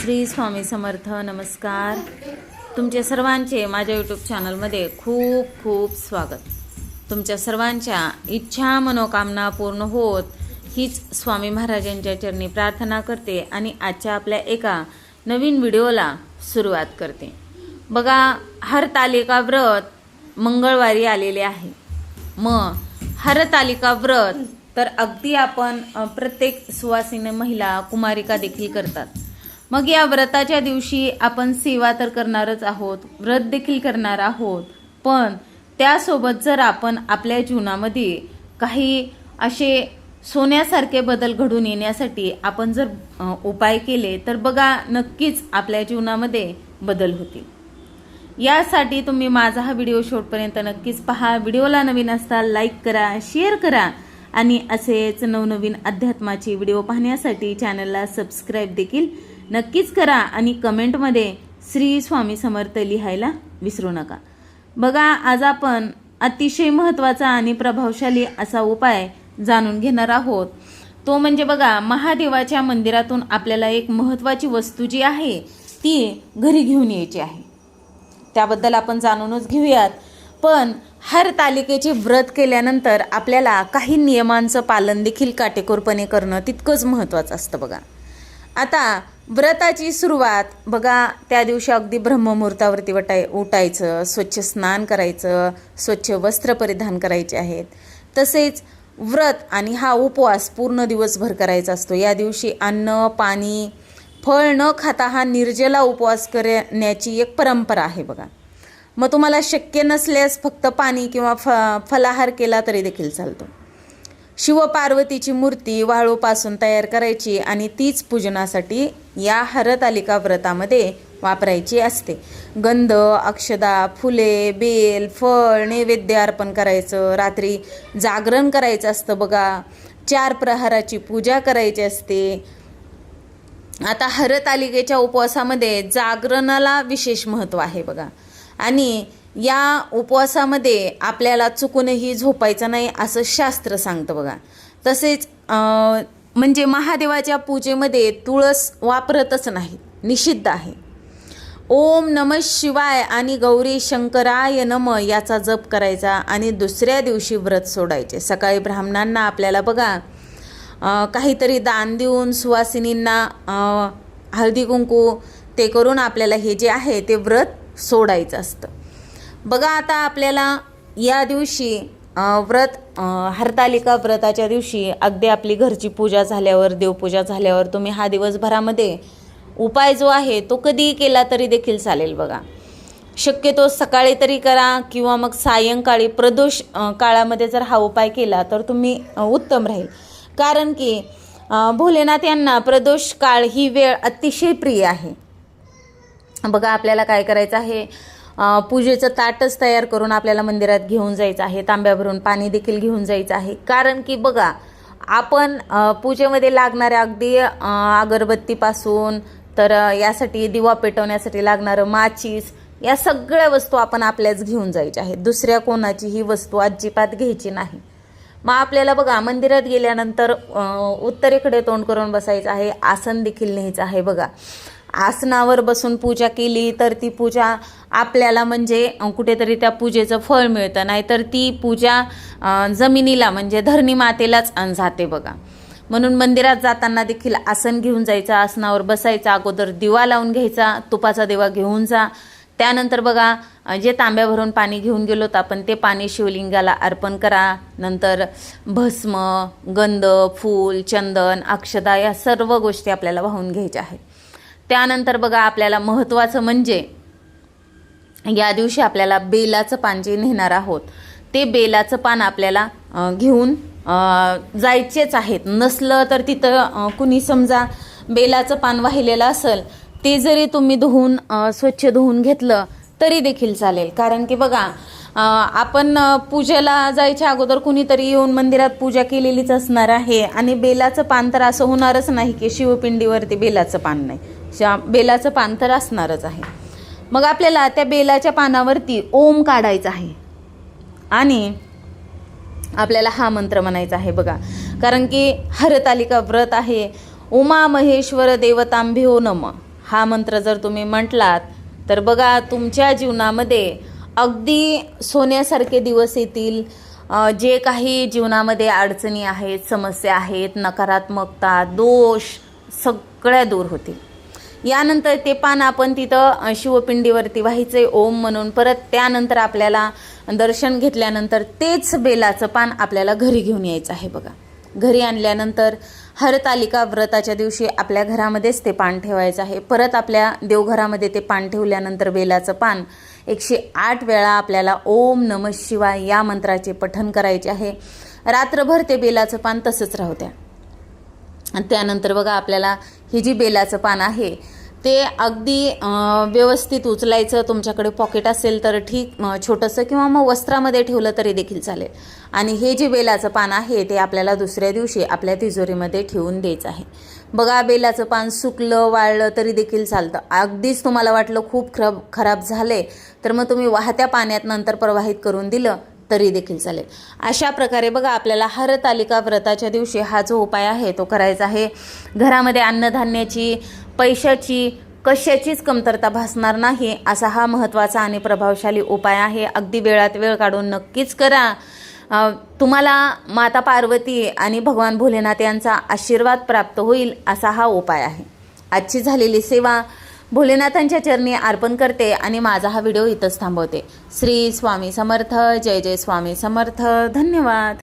श्री स्वामी समर्थ नमस्कार. तुमचे सर्वांचे माझ्या यूट्यूब चॅनलमध्ये खूप खूप स्वागत. तुमच्या सर्वांच्या इच्छा मनोकामना पूर्ण होत हीच स्वामी महाराजांच्या चरणी प्रार्थना करते आणि आजच्या आपल्या एका नवीन व्हिडिओला सुरुवात करते. बघा हरतालिका व्रत मंगळवारी आलेले आहे. मग हरतालिका व्रत तर अगदी आपण प्रत्येक सुवासिनी महिला कुमारिका देखील करतात. मग या व्रताच्या दिवशी आपण सेवा तर करणारच आहोत व्रत देखील करणार आहोत. पण त्यासोबत जर आपण आपल्या जीवनामध्ये काही असे सोन्यासारखे बदल घडून येण्यासाठी आपण जर उपाय केले तर बघा नक्कीच आपल्या जीवनामध्ये बदल होतील. यासाठी तुम्ही माझा हा व्हिडिओ शेवटपर्यंत नक्कीच पहा. व्हिडिओला नवीन असताल लाईक करा शेअर करा आणि असेच नवनवीन अध्यात्माचे व्हिडिओ पाहण्यासाठी चॅनलला सबस्क्राईब देखील नक्कीच करा आणि कमेंटमध्ये श्री स्वामी समर्थ लिहायला विसरू नका. बघा आज आपण अतिशय महत्त्वाचा आणि प्रभावशाली असा उपाय जाणून घेणार आहोत. तो म्हणजे बघा महादेवाच्या मंदिरातून आपल्याला एक महत्त्वाची वस्तू जी आहे ती घरी घेऊन यायची आहे. त्याबद्दल आपण जाणूनच घेऊयात. पण हर तालिकेचे व्रत केल्यानंतर आपल्याला काही नियमांचं पालन देखील काटेकोरपणे करणं तितकंच महत्त्वाचं असतं बघा. आता व्रताची सुरुवात. बघा त्या दिवशी अगदी ब्रह्ममुहूर्तावरती वटाय उठायचं स्वच्छ स्नान करायचं स्वच्छ वस्त्र परिधान करायचे आहेत. तसेच व्रत आणि हा उपवास पूर्ण दिवसभर करायचा असतो. या दिवशी अन्न पाणी फळ न खाता हा निर्जला उपवास करण्याची एक परंपरा आहे बघा. मग तुम्हाला शक्य नसल्यास फक्त पाणी किंवा फ फलाहार केला तरी देखील चालतो. शिवपार्वतीची मूर्ती वाळूपासून तयार करायची आणि तीच पूजनासाठी या हरतालिका व्रतामध्ये वापरायची असते. गंध अक्षदा फुले बेल फळ नैवेद्य अर्पण करायचं रात्री जागरण करायचं असतं बघा. चार प्रहाराची पूजा करायची असते. आता हरतालिकेच्या उपवासामध्ये जागरणाला विशेष महत्त्व आहे बघा. आणि या उपवासामध्ये आपल्याला चुकूनही झोपायचं नाही असं शास्त्र सांगतं बघा. तसेच म्हणजे महादेवाच्या पूजेमध्ये तुळस वापरतच नाही निषिद्ध आहे. ओम नम शिवाय आणि गौरी शंकराय नम याचा जप करायचा आणि दुसऱ्या दिवशी व्रत सोडायचे. सकाळी ब्राह्मणांना आपल्याला बघा काहीतरी दान देऊन सुवासिनींना हळदी कुंकू ते करून आपल्याला हे जे आहे ते व्रत सोडायचं असतं. बघा आता आपल्याला या दिवशी व्रत हरतालिका व्रताच्या दिवशी अगदी आपली घरची पूजा झाल्यावर देवपूजा झाल्यावर तुम्ही हा दिवसभरामध्ये उपाय जो आहे तो कधीही केला तरी देखील चालेल बघा. शक्यतो सकाळी तरी करा किंवा मग सायंकाळी प्रदोष काळामध्ये जर हा उपाय केला तर तुम्ही उत्तम राहील. कारण की भोलेनाथ यांना प्रदोष काळ ही वेळ अतिशय प्रिय आहे. बघा आपल्याला काय करायचं आहे? पूजेचं ताटच तयार करून आपल्याला मंदिरात घेऊन जायचं आहे. तांब्या भरून पाणी देखील घेऊन जायचं आहे. कारण की बघा आपण पूजेमध्ये लागणाऱ्या अगदी अगरबत्तीपासून तर यासाठी दिवा पेटवण्यासाठी लागणारं माचीस या सगळ्या वस्तू आपण आपल्याच घेऊन जायच्या आहेत. दुसऱ्या कोणाची ही वस्तू अजिबात घ्यायची नाही. मग आपल्याला बघा मंदिरात गेल्यानंतर उत्तरेकडे तोंड करून बसायचं आहे. आसन देखील न्यायचं आहे बघा. आसनावर बसून पूजा केली तर ती पूजा आपल्याला म्हणजे कुठेतरी त्या पूजेचं फळ मिळतं. नाहीतर ती पूजा जमिनीला म्हणजे धरणी मातेलाच जाते बघा. म्हणून मंदिरात जाताना देखील आसन घेऊन जायचं आसनावर बसायचं अगोदर दिवा लावून घ्यायचा तुपाचा दिवा घेऊन जा. त्यानंतर बघा जे तांब्या भरून पाणी घेऊन गेलो होतं आपण ते पाणी शिवलिंगाला अर्पण करा. नंतर भस्म गंध फूल चंदन अक्षदा या सर्व गोष्टी आपल्याला वाहून घ्यायच्या आहेत. त्यानंतर बघा आपल्याला महत्त्वाचं म्हणजे या दिवशी आपल्याला बेलाचं पान जे नेणार आहोत ते बेलाचं पान आपल्याला घेऊन जायचेच आहेत. नसलं तर तिथं कुणी समजा बेलाचं पान वाहिलेलं असेल ते जरी तुम्ही धुवून स्वच्छ धुवून घेतलं तरी देखील चालेल. कारण की बघा आपण पूजेला जायच्या अगोदर कुणीतरी येऊन मंदिरात पूजा केलेलीच असणार आहे. आणि बेलाचं पान तर असं होणारच नाही की शिवपिंडीवरती बेलाचं पान नाही. ज्या बेलाचं पान तर असणारच आहे. मग आपल्याला त्या बेलाच्या पानावरती ओम काढायचा आहे. आणि आपल्याला हा मंत्र म्हणायचा आहे बघा. कारण की हरतालिका व्रत आहे. उमा महेश्वर देवतांभिओ नम. हा मंत्र जर तुम्ही म्हटलात तर बघा तुमच्या जीवनामध्ये अगदी सोन्यासारखे दिवस येतील. जे काही जीवनामध्ये अडचणी आहेत समस्या आहेत नकारात्मकता दोष सगळ्या दूर होतील. यानंतर ते पान आपण तिथं शिवपिंडीवरती व्हायचे ओम म्हणून. परत त्यानंतर आपल्याला दर्शन घेतल्यानंतर तेच बेलाचं पान आपल्याला घरी घेऊन यायचं आहे बघा. घरी आणल्यानंतर हरतालिका व्रताच्या दिवशी आपल्या घरामध्येच ते पान ठेवायचं आहे. परत आपल्या देवघरामध्ये ते पान ठेवल्यानंतर बेलाचं पान एकशे आठ वेळा आपल्याला ओम नम शिवाय या मंत्राचे पठन करायचे आहे. रात्रभर ते बेलाचं पान तसंच राहू द्या. त्यानंतर बघा आपल्याला ही जी बेलाचं पान आहे ते अगदी व्यवस्थित उचलायचं तुमच्याकडे पॉकेट असेल तर ठीक छोटंसं किंवा मग वस्त्रामध्ये ठेवलं तरी देखील चालेल. आणि हे जे बेलाचं पान आहे ते आपल्याला दुसऱ्या दिवशी आपल्या तिजोरीमध्ये ठेवून द्यायचं आहे. बघा बेलाचं पान सुकलं वाळलं तरी देखील चालतं. अगदीच तुम्हाला वाटलं खूप खराब खराब झाले तर मग तुम्ही वाहत्या पाण्यात नंतर प्रवाहित करून दिलं तरी देखील चालेल. अशा प्रकारे बघा आपल्याला हरतालिका व्रताच्या दिवशी हा जो उपाय आहे तो करायचा आहे. घरामध्ये अन्नधान्याची पैशाची कशाचीच कमतरता भासणार नाही असा हा महत्त्वाचा आणि प्रभावशाली उपाय आहे. अगदी वेळात वेळ काढून नक्कीच करा. तुम्हाला माता पार्वती आणि भगवान भोलेनाथ यांचा आशीर्वाद प्राप्त होईल असा हा उपाय आहे. आजची झालेली सेवा भोलेनाथांच्या चरणी अर्पण करते आणि माझा हा व्हिडिओ इथंच थांबवते. श्री स्वामी समर्थ जय जय स्वामी समर्थ. धन्यवाद.